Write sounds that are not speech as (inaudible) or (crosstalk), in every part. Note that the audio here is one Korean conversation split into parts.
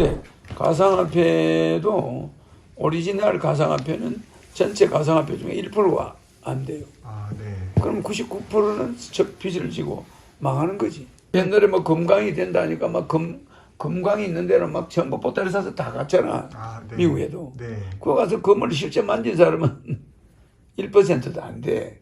네, 가상화폐도 오리지널 가상화폐는 전체 가상화폐 중에 1%가 안 돼요. 아, 네. 그럼 99%는 적 빚을 지고 망하는 거지. 옛날에 뭐 금강이 된다니까 막 금, 금강이 있는 데는 막 전부 보따리 사서 다 갔잖아. 아, 네. 미국에도. 네. 그거 가서 금을 실제 만진 사람은 (laughs) 1%도 안 돼.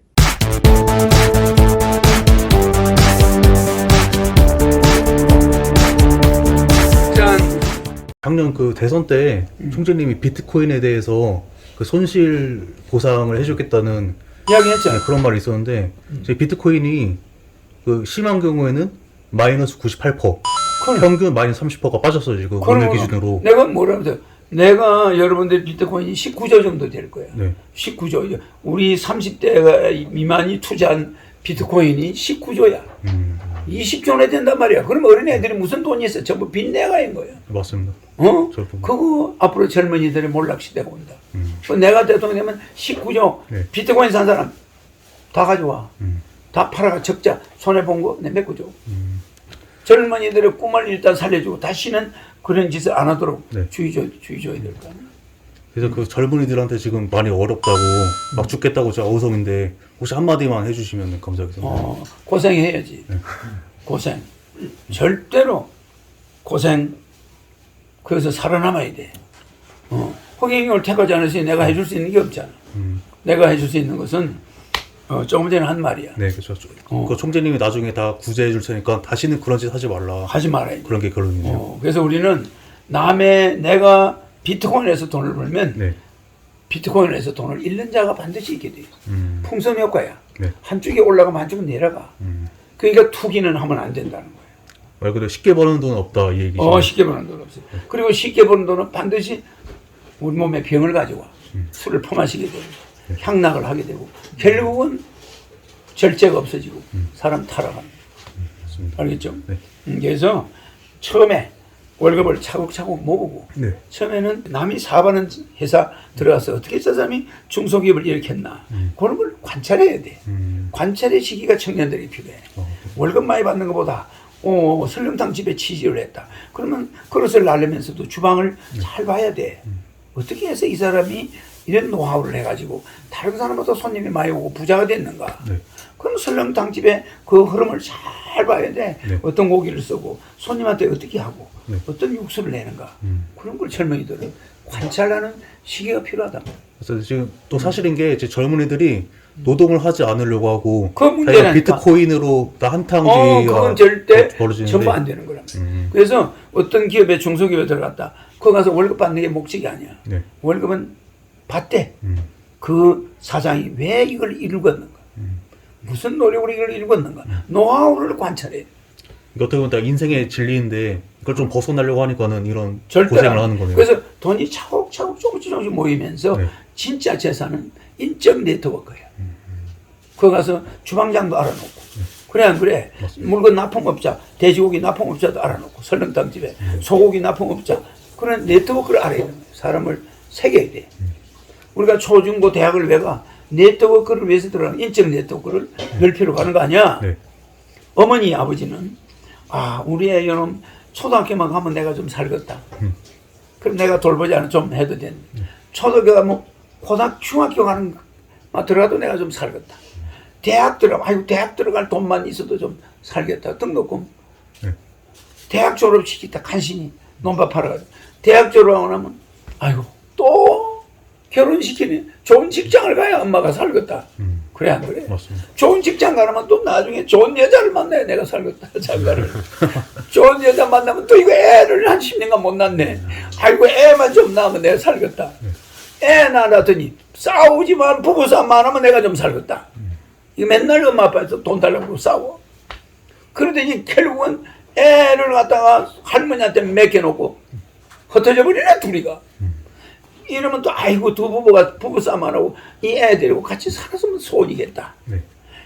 작년 그 대선 때 음. 총재님이 비트코인에 대해서 그 손실 보상을 해주겠다는 이야기 했잖아. 그런 말이 있었는데 음. 제 비트코인이 그 심한 경우에는 마이너스 98%, 그럼. 평균 마이너스 30%가 빠졌어요 지금 오늘 기준으로. 내가 뭐라면서 내가 여러분들 비트코인이 19조 정도 될 거야. 네. 19조. 우리 30대가 미만이 투자한 비트코인이 19조야. 음, 20조나 된단 말이야. 그럼 어린애들이 무슨 돈이 있어? 전부 빚내가인 거야. 맞습니다. 어? 저 부분. 그거 앞으로 젊은이들의 몰락 시대가 온다. 음. 그 내가 대통령 되면 19조 네. 비트코인 산 사람 다 가져와. 음. 다 팔아가 적자 손해 본 거 내 메꿔줘. 음. 젊은이들의 꿈을 일단 살려주고 다시는 그런 짓을 안 하도록 네. 주의 줘 주의 줘야 될 거 아니야. 그래서 그 젊은이들한테 지금 많이 어렵다고 막 죽겠다고 제가 어성인데 혹시 한마디만 해주시면 감사하겠습니다. 어, 고생해야지. 고생. 절대로 고생. 그래서 살아남아야 돼. 어, 허경영을 택하지 않으니 내가 해줄 수 있는 게 없잖아. 음. 내가 해줄 수 있는 것은 어, 조금 전에 한 말이야. 네, 그렇죠. 어. 그 총재님이 나중에 다 구제해 줄 테니까 다시는 그런 짓 하지 말라. 하지 말아야 돼. 그런 게 결론이네요. 어, 그래서 우리는 남의 내가 비트코인에서 돈을 벌면 네. 비트코인에서 돈을 잃는 자가 반드시 있게 돼요. 음. 풍선 효과야. 네. 한쪽이 올라가면 한쪽은 내려가. 음. 그러니까 투기는 하면 안 된다는 거예요. 말 그대로 쉽게 버는 돈은 없다 이 얘기죠. 어, 쉽게 버는 돈 없어요. 그리고 쉽게 버는 돈은 반드시 우리 몸에 병을 가져와. 술을 퍼마시게 되고, 향락을 하게 되고, 결국은 절제가 없어지고, 사람 타락합니다. 알겠죠? 네. 음, 그래서 처음에 월급을 차곡차곡 모으고, 네. 처음에는 남이 사업하는 회사 들어가서 어떻게 저 사람이 중소기업을 일으켰나, 그런 걸 관찰해야 돼. 음. 관찰의 시기가 청년들이 필요해. 어. 월급 많이 받는 것보다 어, 설렁탕 집에 취직을 했다. 그러면 그릇을 날리면서도 주방을 잘 봐야 돼. 어떻게 해서 이 사람이 이런 노하우를 해가지고 다른 사람보다 손님이 많이 오고 부자가 됐는가? 네. 그럼 설렁탕 집에 그 흐름을 잘 봐야 돼. 네. 어떤 고기를 쓰고 손님한테 어떻게 하고 네. 어떤 육수를 내는가? 음. 그런 걸 젊은이들은 관찰하는 시기가 필요하다. 그래서 지금 또 사실인 게 이제 젊은이들이 노동을 하지 않으려고 하고 그 비트코인으로 다 한탕지 어, 그건 절대 벌어지는데 전부 안 되는 말이야. 음. 그래서 어떤 기업에 중소기업에 들어갔다. 거기 가서 월급 받는 게 목적이 아니야. 네. 월급은 받대. 음. 그 사장이 왜 이걸 일궜는가? 무슨 노력으로 이걸 일궜는가? 노하우를 관찰해. 이게 어떻게 보면 딱 인생의 진리인데 이걸 좀 벗어나려고 하니까는 이런 절대 고생을. 하는 거네요. 그래서 돈이 차곡차곡 조금씩 조금씩 모이면서 네. 진짜 재산은 인적 네트워크야. 거기 가서 주방장도 알아놓고. 그래 안 그래? 물건 납품업자, 돼지고기 납품업자도 알아놓고 설렁탕 집에 소고기 납품업자 그런 네트워크를 알아야 거야. 사람을 새겨야 돼. 우리가 초중고 대학을 왜 가? 네트워크를 위해서 들어가는 인적 네트워크를 넓히러 가는 거 아니야? 네. 어머니 아버지는 아 우리 애 요놈 초등학교만 가면 내가 좀 살겠다. 그럼 내가 돌보지 않아 좀 해도 된. 초등학교 가면 고등학교 중학교 가는 막 들어가도 내가 좀 살겠다. 대학 들어가 아이고 대학 들어갈 돈만 있어도 좀 살겠다. 등록금. 네. 대학 졸업시키다 간신히 논밭 팔아가지고 대학 졸업하고 나면 아이고 또 결혼시키네. 좋은 직장을 가야 엄마가 살겠다. 음. 그래 안 그래? 맞습니다. 좋은 직장 가면 또 나중에 좋은 여자를 만나야 내가 살겠다. (laughs) 장가를 좋은 여자 만나면 또 이거 애를 한 10년간 못 낳네. 아이고 애만 좀 낳으면 내가 살겠다. 애 낳았더니 싸우지만 부부싸움만 하면 내가 좀 살겠다. 이거 맨날 엄마 아빠에서 돈 달라고 싸워. 그러더니 결국은 애를 갖다가 할머니한테 맡겨놓고 흩어져 버리네 둘이가 이러면 또 아이고 두 부부가 부부싸움 안 하고 이애 데리고 같이 살았으면 소원이겠다 네.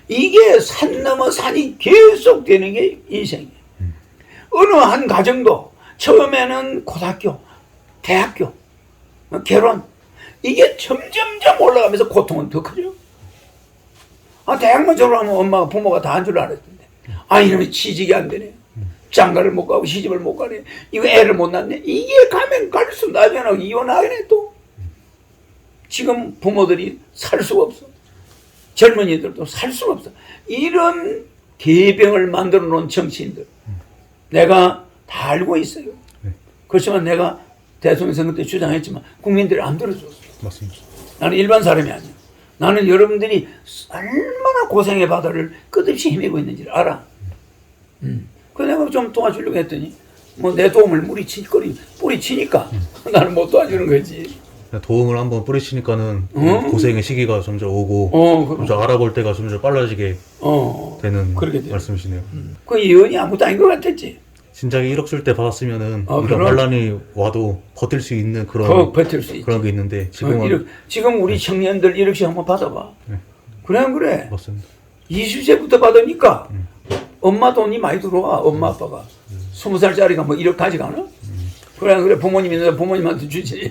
이게 산 넘어 산이 계속 되는 게 인생이에요. 어느 한 가정도 처음에는 고등학교, 대학교, 뭐 결혼 이게 점점점 올라가면서 고통은 더 커져. 아 대학만 졸업하면 엄마가 부모가 다 한 줄 알았는데 아 이놈이 취직이 안 되네. 장가를 못 가고 시집을 못 가네. 이거 애를 못 낳네. 이게 가면 갈수록 나중에는 이혼하겠네 또. 지금 부모들이 살 수가 없어. 젊은이들도 살 수가 없어. 이런 개병을 만들어 놓은 정치인들. 내가 다 알고 있어요. 그렇지만 내가 대통령 선거 때 주장했지만 국민들이 안 들어줬어. 맞습니다. 나는 일반 사람이 아니야. 나는 여러분들이 얼마나 고생의 바다를 끝없이 헤매고 있는지를 알아. 음. 그래서 내가 좀 도와주려고 했더니 뭐 내 도움을 뿌리 치거리 뿌리 치니까 (laughs) 나는 못 도와주는 거지. 그냥 도움을 한번 뿌리치니까는 음. 고생의 시기가 점점 오고 어. 점점 알아볼 때가 점점 빨라지게 어. 되는 그렇게 돼요. 말씀이시네요. 그 예언이 아무도 아닌 것 같았지. 진작에 1억 줄때 받았으면은 어, 이런 그럼. 환란이 와도 버틸 수 있는 그런 더 버틸 수 있지. 그런 게 있는데 지금은 어, 이렇게- 지금 우리 청년들 1억씩 한번 받아봐. 네. 그래 안 그래? 맞습니다. 20세부터 받으니까 엄마 돈이 많이 들어와 엄마 아빠가 20살짜리가 뭐 1억 가져가나? 그래 안 그래 부모님이 내 부모님한테 주지